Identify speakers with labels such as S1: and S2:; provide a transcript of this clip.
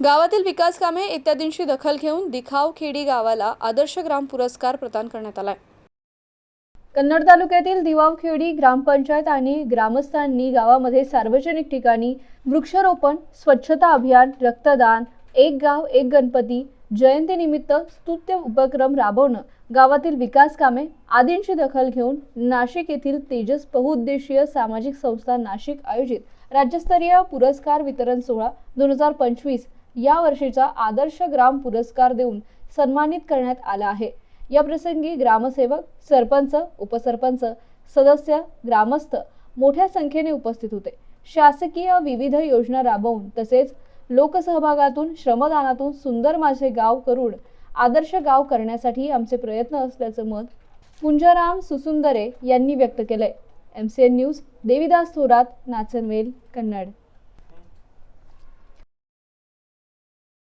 S1: गावातील विकास कामे इत्यादींची दखल घेऊन दिखाव खेडी गावाला आदर्श ग्राम पुरस्कार प्रदान करण्यात आलाय. कन्नड तालुक्यातील दिवावखेडी ग्रामपंचायत आणि ग्रामस्थांनी गावामध्ये सार्वजनिक ठिकाणी वृक्षारोपण स्वच्छता अभियान रक्तदान एक गाव एक गणपती जयंतीनिमित्त स्तुत्य उपक्रम राबवणं गावातील विकास कामे आदींची दखल घेऊन नाशिक येथील तेजस बहुउद्देशीय सामाजिक संस्था नाशिक आयोजित राज्यस्तरीय पुरस्कार वितरण सोहळा दोन हजार पंचवीस या वर्षीचा आदर्श ग्राम पुरस्कार देऊन सन्मानित करण्यात आला आहे. या प्रसंगी ग्रामसेवक सरपंच उपसरपंच सदस्य ग्रामस्थ मोठ्या संख्येने उपस्थित होते. शासकीय विविध योजना राबवून तसेच लोकसहभागातून श्रमदानातून सुंदर माझे गाव करून आदर्श गाव करण्यासाठी आमचे प्रयत्न असल्याचं मत पुंजाराम सुसुंदरे यांनी व्यक्त केलंय. M C N news Devidas Thorat Nachanvel Kannad.